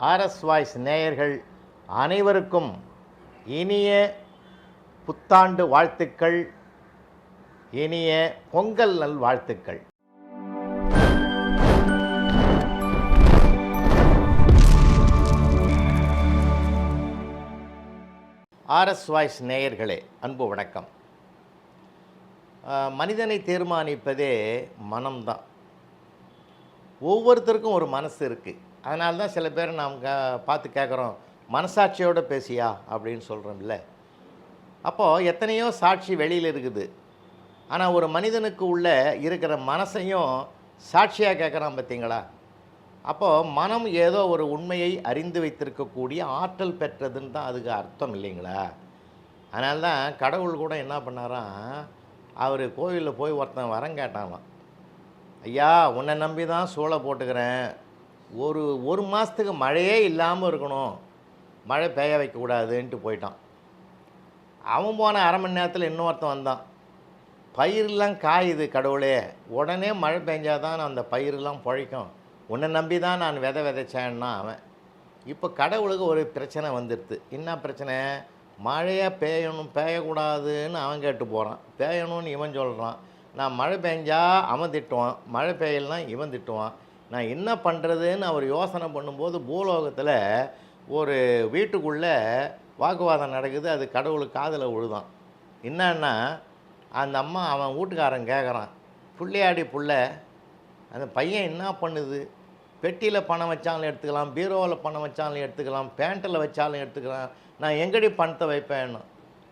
RS voice நேயர்கள் அனைவருக்கும் இனிய புத்தாண்டு வாழ்த்துக்கள் இனிய பொங்கல் நல் வாழ்த்துக்கள். ஆர்எஸ் வாய்ஸ் நேயர்களே அன்பு வணக்கம். மனிதனை தீர்மானிப்பதே மனம்தான். ஒவ்வொருத்தருக்கும் ஒரு மனசு இருக்குது அதனால தான் சில பேர் நாம் க பார்த்து கேட்குறோம். மனசாட்சியோடு பேசியா? அப்படின்னு சொல்கிறோம்ல அப்போது எத்தனையோ சாட்சி வெளியில் இருக்குது. ஆனால் ஒரு மனிதனுக்கு உள்ளே இருக்கிற மனசையும் சாட்சியாக கேட்குறான் பார்த்தீங்களா? அப்போது மனம் ஏதோ ஒரு உண்மையை அறிந்து வைத்திருக்கக்கூடிய ஆற்றல் பெற்றதுன்னு தான் அதுக்கு அர்த்தம் இல்லைங்களா? அதனால தான் கடவுள் கூட என்ன பண்ணாராம்? அவர் கோவிலில் போய் ஒருத்தன் வரம் கேட்டானாம். ஐயா உன்னை நம்பி தான் சூளை போட்டுக்கிறேன். ஒரு ஒரு மாதத்துக்கு மழையே இல்லாமல் இருக்கணும். மழை பெய்ய வைக்கக்கூடாதுன்ட்டு போயிட்டான். அவன் போன அரை மணி நேரத்தில் இன்னொருத்தன் வந்தான். பயிரெலாம் காயுது கடவுளே. உடனே மழை பெஞ்சாதான் அந்த பயிரெலாம் பழைக்கும். உன்னை நம்பி தான் நான் விதை விதைச்சேன்னா அவன். இப்போ கடவுளுக்கு ஒரு பிரச்சனை வந்துடுது என்ன பிரச்சனை? மழையாக பெய்யணும் பெய்யக்கூடாதுன்னு அவன் கேட்டு போகிறான் பெய்யணும்னு இவன் சொல்கிறான் நான் மழை பெஞ்சால் அவன் திட்டுவான். மழை பெய்யலாம் இவன் திட்டுவான். நான் என்ன பண்ணுறதுன்னு அவர் யோசனை பண்ணும்போது பூலோகத்தில் ஒரு வீட்டுக்குள்ளே வாக்குவாதம் நடக்குது அது கடவுளுக்கு காதில் விழுதான். என்னன்னா அந்த அம்மா அவன் வீட்டுக்காரன் கேட்குறான் புள்ளையாடி புள்ள அந்த பையன் என்ன பண்ணுது? பெட்டியில் பணம் வச்சாலும் எடுத்துக்கலாம் பீரோவில் பணம் வச்சாலும் எடுத்துக்கலாம் பேண்ட்டில் வச்சாலும் எடுத்துக்கலாம் நான் எங்கடி பணத்தை வைப்பேன்னு.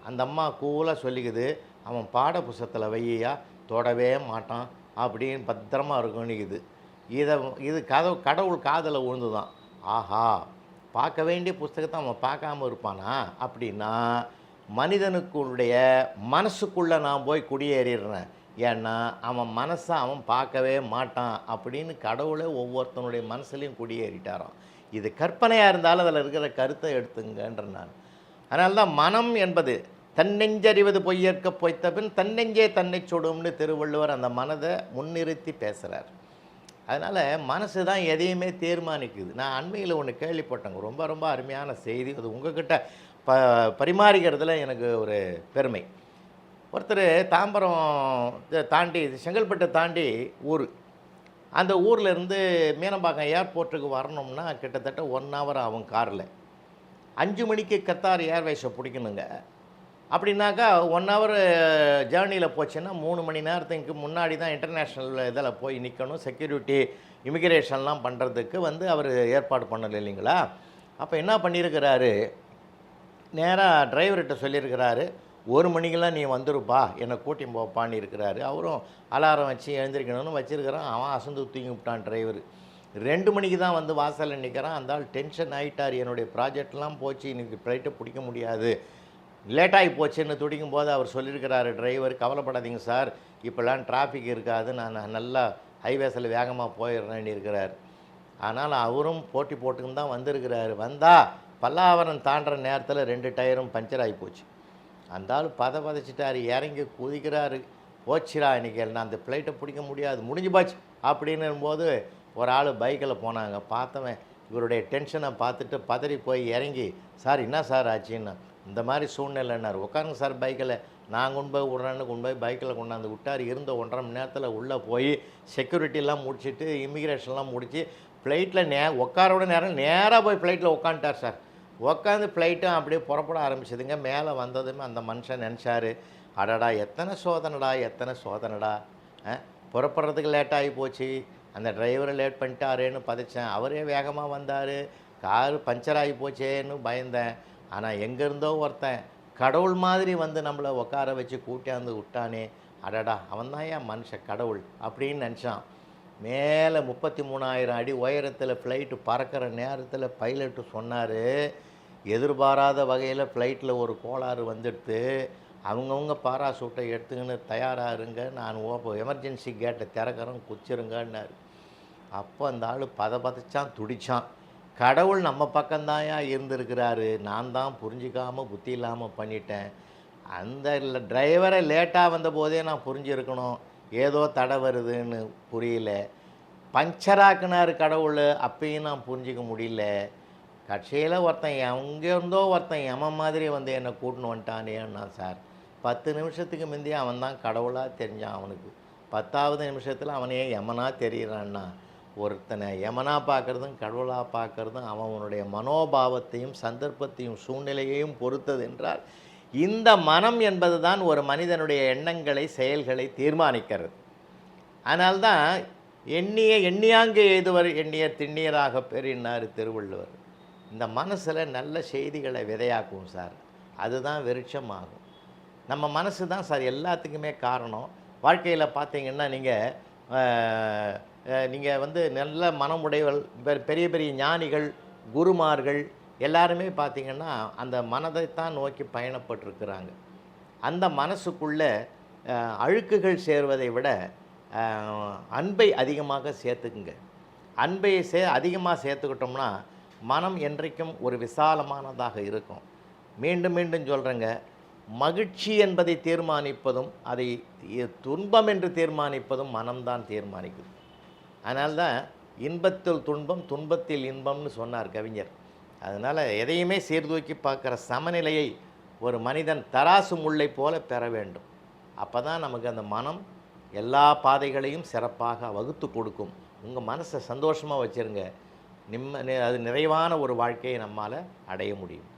அந்த அம்மா கூலாக சொல்லிக்குது அவன் பாட புஸ்தத்தில் வையா தொடவே மாட்டான் அப்படின்னு பத்திரமா இருக்கும்னுக்குது இதை இது கதவு கடவுள் காதில் விழுந்துதான். ஆஹா பார்க்க வேண்டிய புஸ்தகத்தை அவன் பார்க்காம இருப்பானா? அப்படின்னா மனிதனுக்குடைய மனசுக்குள்ளே நான் போய் குடியேறிடுறேன். ஏன்னா அவன் மனசை அவன் பார்க்கவே மாட்டான் அப்படின்னு கடவுளே ஒவ்வொருத்தனுடைய மனசுலையும் குடியேறிட்டாரான் இது கற்பனையாக இருந்தாலும் அதில் இருக்கிற கருத்தை எடுத்துங்கன்ற நான். அதனால தான் மனம் என்பது தன்னெஞ்சறிவது பொய்யற்க பொய்த்த பின் தன்னெஞ்சே தன்னை சுடும்னு திருவள்ளுவர் அந்த மனதை முன்னிறுத்தி பேசுகிறார் அதனால் மனசு தான் எதையுமே தீர்மானிக்குது. நான் அண்மையில் ஒன்று கேள்விப்பட்டேங்க. ரொம்ப ரொம்ப அருமையான செய்தி. அது உங்ககிட்ட ப பரிமாறிக்கிறதுல எனக்கு ஒரு பெருமை. ஒருத்தர் தாம்பரம் தாண்டி செங்கல்பட்டை தாண்டி ஊர். அந்த ஊர்லேருந்து மீனம்பாக்கம் ஏர்போர்ட்டுக்கு வரணும்னா கிட்டத்தட்ட ஒன் ஹவர் ஆகும் காரில். அஞ்சு மணிக்கு கத்தார் ஏர்வேஸை பிடிக்கணுங்க. அப்படின்னாக்கா ஒன் ஹவர் ஜேர்னியில் போச்சுன்னா மூணு மணி நேரத்துக்கு முன்னாடி தான் இன்டர்நேஷ்னல் இதில் போய் நிற்கணும் செக்யூரிட்டி இமிக்ரேஷன்லாம் பண்ணுறதுக்கு வந்து அவர் ஏற்பாடு பண்ணலை இல்லைங்களா? அப்போ என்ன பண்ணியிருக்கிறாரு நேராக டிரைவர்கிட்ட சொல்லியிருக்கிறாரு ஒரு மணிக்கெல்லாம் நீ வந்துருப்பா என்னை கூட்டி போப்பான்னு இருக்கிறாரு அவரும் அலாரம் வச்சு எழுந்திருக்கணும்னு வச்சுருக்கிறான். அவன் அசந்து தூங்கி விட்டான் டிரைவர் ரெண்டு மணிக்கு தான் வந்து வாசலில் நிற்கிறான் அந்த ஆள் டென்ஷன் ஆகிட்டார் என்னுடைய ப்ராஜெக்ட்லாம் போச்சு. இன்னைக்கு ஃப்ளைட்டை பிடிக்க முடியாது. லேட்டாகி போச்சுன்னு துடிக்கும் போது அவர் சொல்லியிருக்கிறாரு டிரைவர் கவலைப்படாதீங்க சார். இப்போல்லாம் டிராஃபிக் இருக்காது. நான் நல்லா ஹைவேஸில் வேகமாக போயிடுறேன்னு இருக்கிறார். ஆனால் அவரும் போட்டி போட்டுன்னு தான் வந்திருக்கிறாரு. வந்தால் பல்லாவரம் தாண்டுற நேரத்தில் ரெண்டு டயரும் பஞ்சர் ஆகி போச்சு அந்த ஆள் பத பதச்சிட்டார். இறங்கி குதிக்கிறாரு. போச்சுடா இன்னைக்கு. நான் அந்த ஃப்ளைட்டை பிடிக்க முடியாது. முடிஞ்சு போச்சு. அப்படின்னும் போது ஒரு ஆள் பைக்கில் போனாங்க. பார்த்தவன் இவருடைய டென்ஷனை பார்த்துட்டு பதறி போய் இறங்கி சார் என்ன சார் ஆச்சுன்னு? இந்த மாதிரி சூழ்நிலைன்னார் உட்காருங்க சார் பைக்கில். நான் கொண்டு போய் விட்றேன்னு கொண்டு போய் பைக்கில் கொண்டாந்து விட்டார். இருந்த ஒன்றரை மணி நேரத்தில் உள்ளே போய் செக்யூரிட்டிலாம் முடிச்சிட்டு இமிக்ரேஷன்லாம் முடித்து ஃப்ளைட்டில் நே உட்காரோட நேரம் நேராக போய் ஃப்ளைட்டில் உட்காந்துட்டார் சார். உட்காந்து ஃப்ளைட்டும் அப்படியே புறப்பட ஆரம்பிச்சதுங்க. மேலே வந்ததுமே அந்த மனுஷன் நினச்சாரு அடடா எத்தனை சோதனைடா எத்தனை சோதனைடா? ஆ, புறப்படுறதுக்கு லேட் ஆகி போச்சு. அந்த டிரைவரை லேட் பண்ணிட்டாரேன்னு பதைச்சேன். அவரே வேகமாக வந்தார். காரு பஞ்சர் ஆகி போச்சேன்னு பயந்தேன். ஆனால் எங்கேருந்தோ ஒருத்தன் கடவுள் மாதிரி வந்து நம்மளை உட்கார வச்சு கூட்டியாந்து விட்டானே அடடா அவன் தான் ஏன் மனுஷன் கடவுள் அப்படின்னு நினச்சான். மேலே முப்பத்தி மூணாயிரம் அடி உயரத்தில் ஃப்ளைட்டு பறக்கிற நேரத்தில் பைலட்டு சொன்னார் எதிர்பாராத வகையில் ஃப்ளைட்டில் ஒரு கோளாறு வந்துடுத்து அவங்கவுங்க பாராசூட்டை எடுத்துக்கின்னு தயாராக இருங்க நான் ஓப்போ எமர்ஜென்சி கேட்டை திறக்கிறேன் குச்சிருங்கன்னாரு. அப்போ அந்த ஆள் பத பதச்சான் துடிச்சான். கடவுள் நம்ம பக்கம்தாயா இருந்திருக்கிறாரு. நான் தான் புரிஞ்சிக்காமல் புத்தி இல்லாமல் பண்ணிட்டேன். அந்த டிரைவரை லேட்டாக வந்த போதே நான் புரிஞ்சிருக்கணும். ஏதோ தடை வருதுன்னு புரியல. பஞ்சராக்குனார் கடவுள் அப்பயும் நான் புரிஞ்சிக்க முடியல. கட்சியில் ஒருத்தன் எங்கே இருந்தோ ஒருத்தன் எம மாதிரி வந்து என்னை கூட்டின்னு வந்துட்டானேன்னா சார் பத்து நிமிஷத்துக்கு முந்தைய அவன் தான் கடவுளாக தெரிஞ்சான் அவனுக்கு. பத்தாவது நிமிஷத்தில் அவனே எமனாக தெரிகிறான்னா ஒருத்தனை யமனா பார்க்குறதும் கடவுளாக பார்க்குறதும் அவனுடைய மனோபாவத்தையும் சந்தர்ப்பத்தையும் சூழ்நிலையையும் பொறுத்தது என்றால் இந்த மனம் என்பது தான் ஒரு மனிதனுடைய எண்ணங்களை செயல்களை தீர்மானிக்கிறது. அதனால்தான் எண்ணிய எண்ணியாங்கு எய்துவர் எண்ணிய திண்ணியராக பெறினார் திருவள்ளுவர். இந்த மனசில் நல்ல செய்திகளை விதையாக்கும் சார். அதுதான் விருட்சமாகும் நம்ம மனசு தான் சார் எல்லாத்துக்குமே காரணம். வாழ்க்கையில் பார்த்தீங்கன்னா நீங்கள் நீங்கள் வந்து நல்ல மனமுடையவள் பெ- பெரிய பெரிய ஞானிகள் குருமார்கள் எல்லாருமே பார்த்தீங்கன்னா அந்த மனதைத்தான் நோக்கி பயணப்பட்டிருக்கிறாங்க. அந்த மனசுக்குள்ளே அழுக்குகள் சேர்வதை விட அன்பை அதிகமாக சேர்த்துக்குங்க. அன்பை சே அதிகமாக சேர்த்துக்கிட்டோம்னா மனம் என்றைக்கும் ஒரு விசாலமானதாக இருக்கும். மீண்டும் மீண்டும் சொல்கிறேங்க மகிழ்ச்சி என்பதை தீர்மானிப்பதும் அதை துன்பம் என்று தீர்மானிப்பதும் மனம்தான் தீர்மானிக்குது. அதனால்தான் இன்பத்தில் துன்பம் துன்பத்தில் இன்பம்னு சொன்னார் கவிஞர். அதனால் எதையுமே சீர்தூக்கி பார்க்குற சமநிலையை ஒரு மனிதன் தராசு முல்லை போல பெற வேண்டும். அப்போ தான் நமக்கு அந்த மனம் எல்லா பாதைகளையும் சிறப்பாக வகுத்து கொடுக்கும். உங்கள் மனசை சந்தோஷமாக வச்சுருங்க. நிம்ம நி- அது நிறைவான ஒரு வாழ்க்கையை நம்மால் அடைய முடியும்.